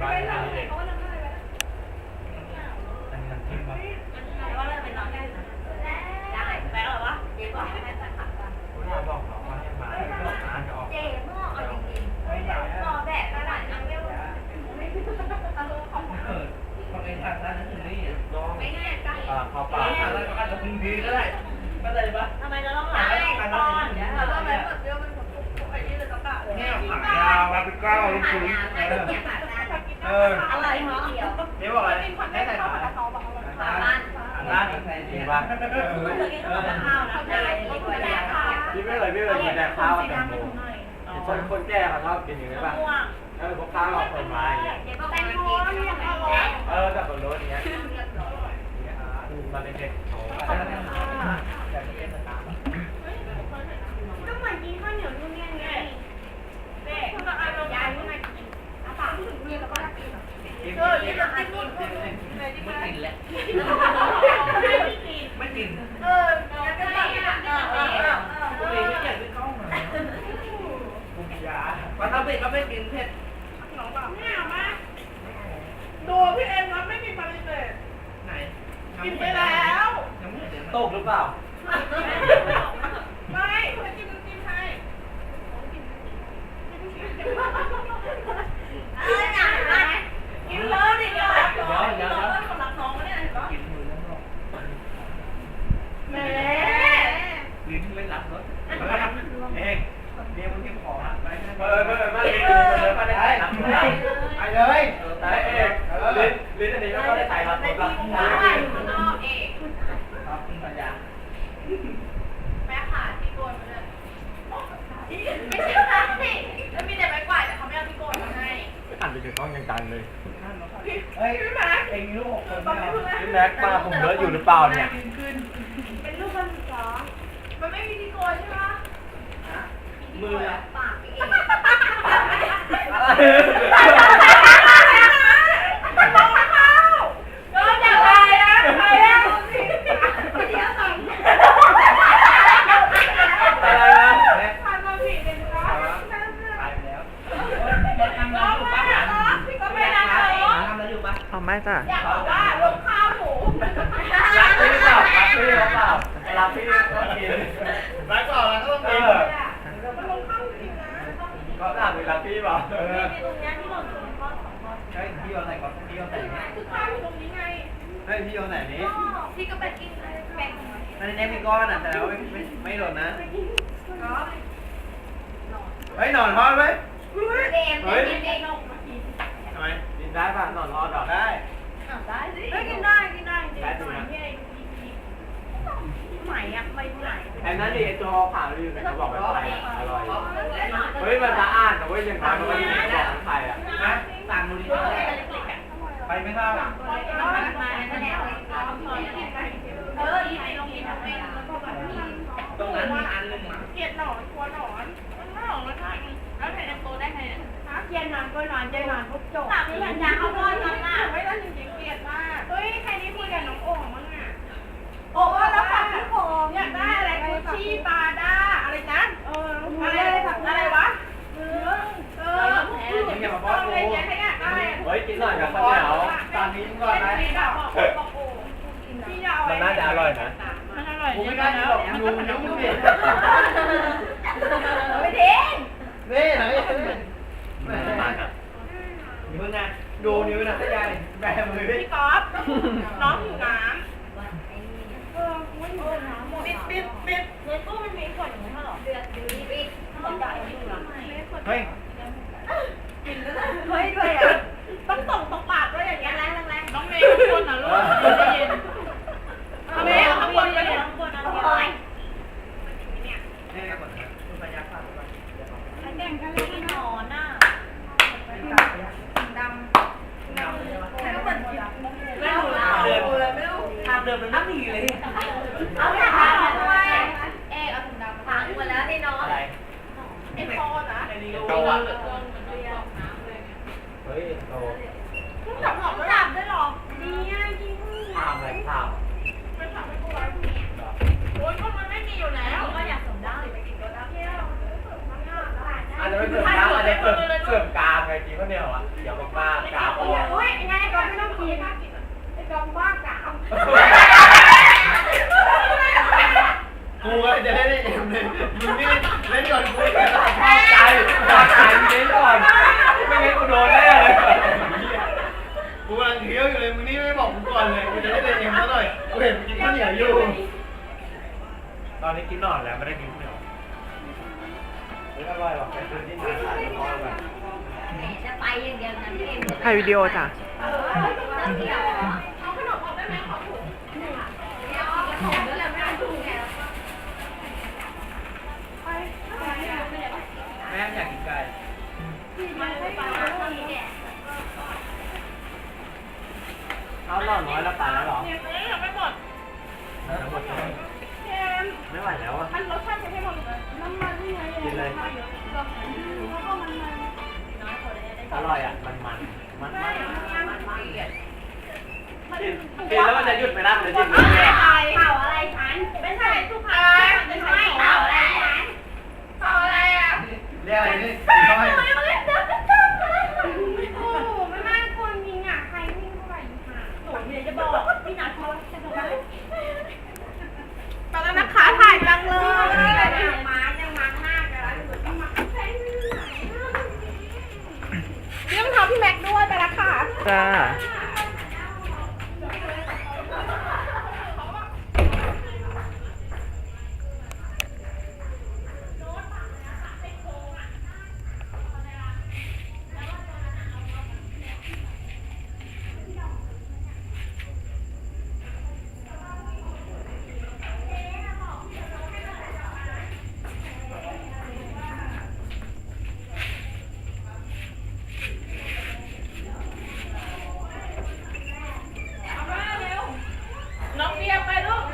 บ้านนี้เด็กเขาทำอะไรไว้อันนี้น้ำจิ้มป่ะว่าเราไปนอนได้นะได้ไปหรอวะเจ๊บอกให้ไปขับก่อนคุณอาบอกเขาว่าให้มาบอกอ่านจะออกเจ๊เมื่อเอาจริงๆรอแบบขนาดนั้นไม่รู้อารมณ์ของเออทำไมทางด้านนั้นถึงนี่ลองไม่แน่ใจ อ่าเข้าปาทากงด้านก็อะได้เข้าใจปะเราต้องหลับตอนเดี๋ยวเราต้องไปแบบเดียวมันไอ้นี่เลยต้องกะเลยเนี่ยขายาวมาเป็นก้าวลูกคุณเอออะไรเหรอเดี๋ยวบอกอะไรให้ใส่ขาบ้านด้านใส่จดีริงป่ะป่ะเมื่อกี้ก็บอกข้าวเขาจะอะไรดีกว่าแล้ค่ะพี่ไม่เลยไม่เลยกินแต่ข้าวกับแตงโมคนคนแก่เขาชอบกินอย่างนี้ป่ะม่วงเออพวกข้าวกับผลไม้อย่างเงี้ยเจ๊บอแตงโมไม่อยากเอาเลยเออแต่บนรถอย่างเงี้ยตอนเด็กๆเขาก็เหมือนกินข้าวเหนียวนุ่มเนี่ยไงเด็กคุณต้องเอายายนมากินอาปากถึงเรียนแล้ว กินเออนี่เราติดมนู่นนู่นนู่นเลยจิ้มไม่ไปกินแล้ว ไม่กิน ไม่กิน เออแล้วก็แบบเออเออเออ กูเองไม่อยากไปเข้ามากูยาปลาทับเบ็ดก็ไม่กินเผ็ด ไม่เอามา ดูพี่เอ็มนะไม่มีปฏิเสธ ไหน กินไปแล้ว ยังไม่เห็น ตกหรือเปล่า ไม่เคยกินน้ำจิ้มให้ เออหนักไหมกินเลยดิเดี๋ยวเดี๋ยวเดี๋ยวคนรักน้องเนี่ยเห็นปะ กินมือแล้วเนาะ แหม ลิ้นไม่รับรสเองเดี๋ยวมึงกินของไป เออเออมาเลยเลยมาได้ใส่รับไปเลยไอ้เอกลิ้นลิ้นอันนี้ก็ได้ใส่รับ ใน รับ ที่ รับ มือไม่ข้างนอกเอก ครับคุณปัญญา แม่ขาที่โกนมาเลยไม่ใช่ค่ะสิแล้วมีแต่ไม้กวาดแต่เขาไม่เอาที่ โกนมาให้อ่านไปถึงห้องยังจังเลยเฮ้ยเองลูกคนพี่แม็กมาผมเลอะอยู่หรือเปล่าเนี่ย เป็นลูกคนสองมันไม่มีที่โกนใช่ไหมมือปากเองโดนจากใครนะใครนะเดี๋ยวก่อน อะไรนะ ทานมาผิดเลยนะ ตายไปแล้วทำแล้วอยู่ปะทำแล้วอยู่ปะ เอา ไม่จ้ะอยากบอกว่าลงข้าวหมูรักพี่หรือเปล่ารักพี่หรือเปล่ารักพี่ก็กินรักก่อนแล้วก็ต้องกินลงข้าวจริงนะก็ถามเลยรักพี่เปล่าตรงนี้ที่หล่นตรงข้อสองข้อเฮ้ยพี่เอาไหนก่อนพี่เอาไหนคือข้าวอยู่ตรงนี้ไงเฮ้ยพี่เอาไหนนี้พี่ก็ไปกินแบ่งองมันมันในมีก้อนอะแต่ว่าไม่ไม่ไม่หล่นนะก็เฮ้ยนอนทอดไหมเอ็มเอ็มเอ็มทำไม ได้ป่ะนอนทอดหรอได้ได้สิกินได้กินได้จริงๆหน่อยที่ไอ้ไหมอะไม่ไหมไอ้นั่นดิไอ้ตัวขาวรีวิวเขาบอกแบบไทยอร่อยเฮ้ยมันสะอาดนะเว้ยอย่างน้อยมันก็มีบอกของไทยอะนะต่างดูดิไปไม่ทราบเออที่ไปลงกินทำไมแล้วก็แบบตรงนั้นมีอันหนึ่งอะเกลียดหนอนกลัวหนอน เนี่ยฮะเย็นนอนก็นอนเย็นนอนทุกจบถามพี่พันยาเขาก็ทำหน้าไม่ได้จริงๆเกลียดมากเฮ้ยใครนี่คุยกับน้องโอ่งมั้งอะ โอ้แล้วฝากพี่โคม อยากได้อะไรกุชชี่ปาด้าอะไรนะเอออะไรอะไรวะเออเออ มึงอย่ามาบอส อะไร กู เนี่ยใครอยากได้ เฮ้ยกินหน่อยกับข้าวเหนียวตอนนี้ก่อนนะ พี่จะเอา มันน่าจะอร่อยนะ มันอร่อย กูไม่กล้ากินหรอกมึงดูมึงดูมึงดิ ไม่ทิ้ง นี่ไหนไม่มาอะมึงไง ดูนิ้วนะใหญ่แบมือดิพี่ก๊อฟน้องหิวน้ำเออไม่หิวน้ำหมดปิดปิดปิดในตู้มันมีขวดอย่างนี้เหรอเดือดดื้อปิดขวดใหญ่อยู่หรอเฮ้ยเฮ้ยด้วยอะต้องส่งตรงปากด้วยอย่างแรเงี้ยงแรงแรงน้องเมย์ข้างบนนะลูกเย็น เอาไปเอาข้างบนไปเลยข้างบนเอาไป นี่ก่อนนะคุณพยาค่ะ แกงทะเลหนอนน่ะดำแล้วก็เหมือนไม่รู้เลยไม่รู้ ทางเดิมมันไม่มีเลย เอาไปหาด้วยเอ๊เอาถุงดำพังหมดแล้วนี่น้อง อะไร ไอ้พอนะ ไอ้นี่ เกาก็อะเฮ้ยโตคุณจับหลอกด้วยจับได้หรอดีอะจริงถามอะไรถามไม่ทำให้กูไว้โอ้ยก็มันไม่มีอยู่แล้วก็อยากสมดั้งหรือไปกินก็ได้เที่ยวอาจจะไม่เกิดน้ำอาจจะจะเสิร์ฟเสิร์ฟกลางไงจริงปะเนี่ยเหรอเดี๋ยวมากๆกลางออกโอ้ยไงก็ไม่ต้องกินไอ้กองบ้ากาม กูก็จะได้ได้เอ็มเลยมึงนี่เล่นก่อนกูเลยชอบใจชอบใจเน้นก่อน ไม่งั้นกูโดนแน่เลยกูกำลังเคี้ยวอยู่เลยมึงนี่ไม่บอกกูก่อนเลยกูจะได้ได้เอ็มซะหน่อยกูเห็นมึงกินข้าวเหนียวอยู่ ตอนนี้กินหนอนแล้วไม่ได้กินข้าวเหนียวไม่อร่อยหรอกไปซื้อที่ไหนขายก็อร่อยจะไปอย่างเดียวนะพี่เอ็มถ่ายวิดีโอจ้ะเอาขนมออกได้ไหมขอถุงเอาขนมแล้วแหละไม่เอาถุงแก แม่อยากกินไก่มันไม่ไปแล้วนี่แกเอาหนอน้อยแล้วตาแล้วหรอเนี่ยไม่หมดหมดแล้วเมไม่ไหวแล้วอะมันรสชาติจะให้หมดเลยน้ำมันนี่ไงกินเลยแล้วก็มันมันอร่อยอะ มันมันมันม่มันมันมันกินกินแล้วมันจะหยุดไม่ได้มันจะจิ้มไม่เลยใช่เผาอะไรฉันไม่ใช่ทุกครั้งไม่ใช่เผาอะไรฉัน เผาอะไรอะ เรียกอะไรนี่กินข้าวให้ โอ้ไม่น่าควรยิงอะใครวิ่งเข้าไปยิงหา หนูเนี่ยจะบอกพี่นัทเขาจะดูไปแล้วนะคะถ่ายจังเลย ยังมายังมาหน้ากันแล้วต้องมาใช้ เรื่องเท้าพี่แม็กด้วยไปละค่ะ จ้า น้องเบียร์ไปลูก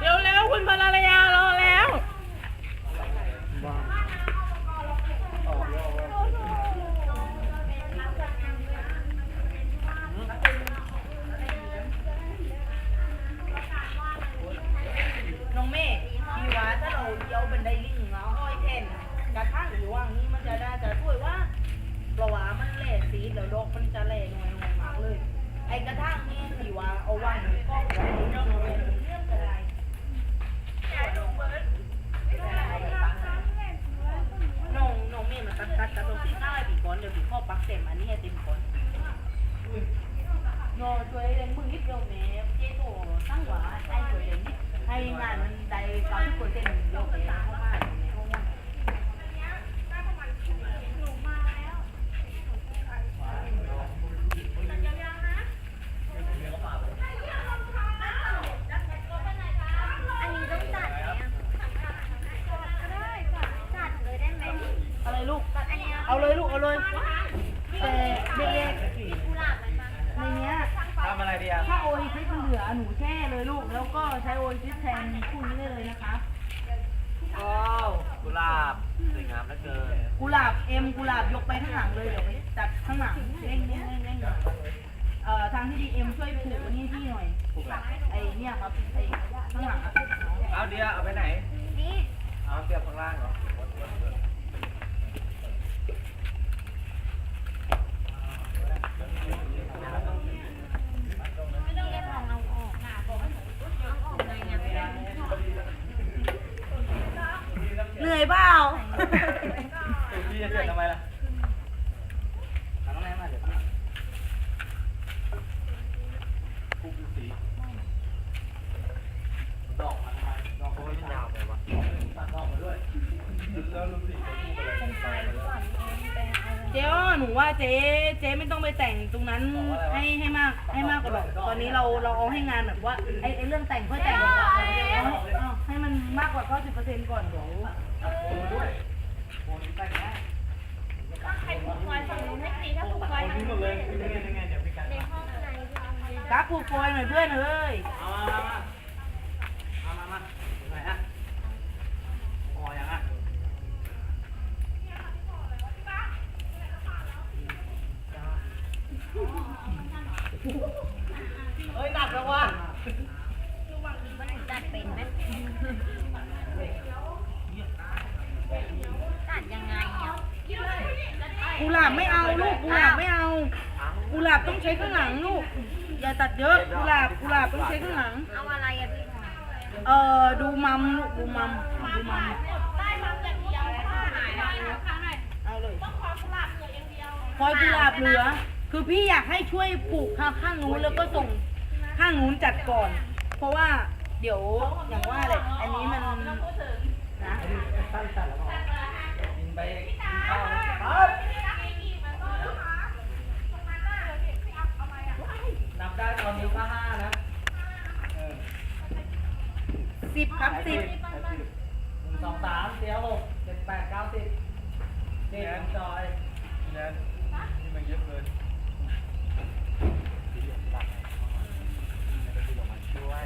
เร็วเร็วๆคุณภรรยารอแล้ว น้องเมฆพี่ว่าถ้าเราเย้าบันไดลิงเอาห้อยแทนกระทั่งหรือว่านี้มันจะได้จะช่วยว่าเพราะว่ามันแหล่สีแล้วดอกมันจะแหล่หน่วยหน่วยมากเลย ไอ้กระทั่งนี่พี่ว่าเอาวางอยู่กล้องไว้เรื่องเรื่องอะไร น้องน้องเมฆมันตัดตัดตัดตรงที่ข้าวปีก่อนเดี๋ยวปีข้อปักเต็มอันนี้ให้เต็มก่อนโน้ช่วยเล่นมือนิดเดียวแม่เจ๊โตตั้งหวาไอ้ช่วยเล่นนิดให้งานมันได้เก้าสิบเปอร์เซ็นต์เดียวไปเข้ามาในห้องว่าง อันนี้ต้องจัดไหมได้จัดเลยได้ไหม อะไรลูก อันนี้ เอาเลยลูก เอาเลย แต่เด็ก กุหลาบมันมา ๆในเนี้ย ทำอะไรดีอะ ถ้าโออิซิสมันเหลือหนูแช่เลยลูก แล้วก็ใช้โออิซิสแทนคู่นี้ได้เลยนะคะว้าวกุหลาบสวยงามเหลือเกินกุหลาบเอ็มกุหลาบยกไปข้างหลังเลยเดี๋ยวไปจัดข้างหลังเร่งเร่งเร่งเร่งหน่อยเอ่อทางที่ดีเอ็มช่วยผูกนี่พี่หน่อยถูกแล้วไอ้เนี่ยครับไอ้ข้างหลังอะเอาเดียวเอาไปไหน นี่ เอาเสียบข้างล่างเหรอ ไม่ต้องเก็บของเราออกเอาออกเลยไง เหนื่อยเปล่า พี่จะ เปลี่ยนทำไมล่ะหลังแม่มาเดี๋ยวคุกดูสีดอกมันไปดอกโอ้ยมันยาวไปวะตัดดอกมาด้วยแล้วลูกสีจะคู่อะไรเจ๊อ้อหนูว่าเจ๊เจ๊ไม่ต้องไปแต่งตรงนั้นให้ให้มากให้มากกว่าแบบตอนนี้เราเราเอาให้งานแบบว่าไอ้ไอ้เรื่องแต่งค่อแต่งเอาให้เอาให้มันมากกว่า 90%ก่อนเดี๋ยวไปแค่ใครปลูกไฟฝั่งนู้นไม่ตีถ้าปลูกไฟ คน ทิ้งหมดเลยไม่ได้ยังไงเดี๋ยวไปกันในห้อนที่กราฟผูกโฟยหน่อยเพื่อนเอ้ยเอามาเอามามาไหนฮะพอยังอะเฮ้ยหนักแล้ววะจัดเป็นไหมจัดยังไงอะกุหลาบไม่เอาลูกกุหลาบไม่เอา กุหลาบต้องใช้ข้างหลังลูก อย่าตัดเยอะกุหลาบกุหลาบต้องใช้ข้างหลัง เอาอะไรอะพี่เออดูมัมลูกดูมัมดูมัมได้ทำอย่างเดียวข้างไหนข้างไหนเอาเลยต้องขอกุหลาบเหลืออย่างเดียวพอยกุหลาบเหลือ คือพี่อยากให้ช่วยปลูกข้างข้างนู้นแล้วก็ส่งข้างนู้นจัดก่อน เพราะว่าเดี๋ยวอย่างว่าแหละอันนี้มันนะ ได้ตอนนี้ก็ห้านะสิบครับสิบหนึ่งสองสามเสียหกเจ็ดแปดเก้าสิบเด็กน้อจอยนี่นนี่มันเยอะเลยที่เหลือหลักให้มาช่วย